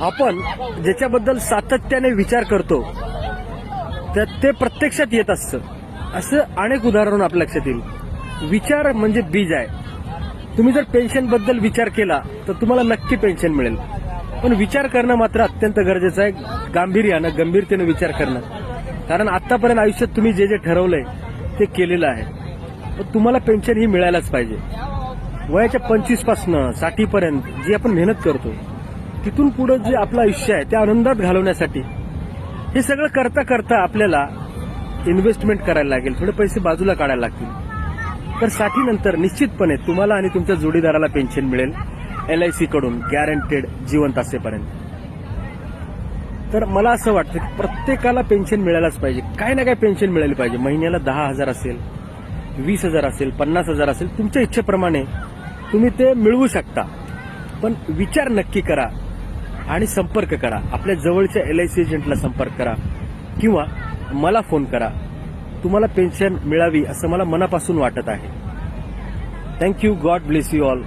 आपण ज्याच्याबद्दल सातत्याने विचार करतो तर ते प्रत्यक्षात येत असतं. असं अनेक उदाहरण आपल्या लक्षात येईल. विचार म्हणजे बीज आहे. तुम्ही जर पेन्शनबद्दल विचार केला तर तुम्हाला नक्की पेन्शन मिळेल. पण विचार करणं मात्र अत्यंत गरजेचं आहे. गांभीर्यानं गंभीरतेनं विचार करणं. कारण आतापर्यंत आयुष्यात तुम्ही जे जे ठरवलंय ते केलेलं आहे. तुम्हाला पेन्शन ही मिळायलाच पाहिजे. वयाच्या पंचवीस पासनं साठी पर्यंत जी आपण मेहनत करतो तिथून पुढे जे आपलं आयुष्य आहे त्या आनंदात घालवण्यासाठी हे सगळं करता करता आपल्याला इन्व्हेस्टमेंट करायला लागेल. थोडे पैसे बाजूला काढायला लागतील. तर साठीनंतर निश्चितपणे तुम्हाला आणि तुमच्या जोडीदाराला पेन्शन मिळेल एल आयकडून गॅरंटेड जिवंत असेपर्यंत. तर मला असं वाटतं की प्रत्येकाला पेन्शन मिळायलाच पाहिजे. काय ना काय पेन्शन मिळाली पाहिजे. महिन्याला दहा हजार असेल वीस हजार असेल पन्नास हजार असेल तुमच्या इच्छेप्रमाणे तुम्ही ते मिळवू शकता. पण विचार नक्की करा. आणि संपर्क करा. आपल्या जवळच्या एल आय सी एजंटला संपर्क करा. किंवा मला फोन करा. तुम्हाला पेन्शन मिळावी असं मला मनापासून वाटत आहे. Thank you God bless you all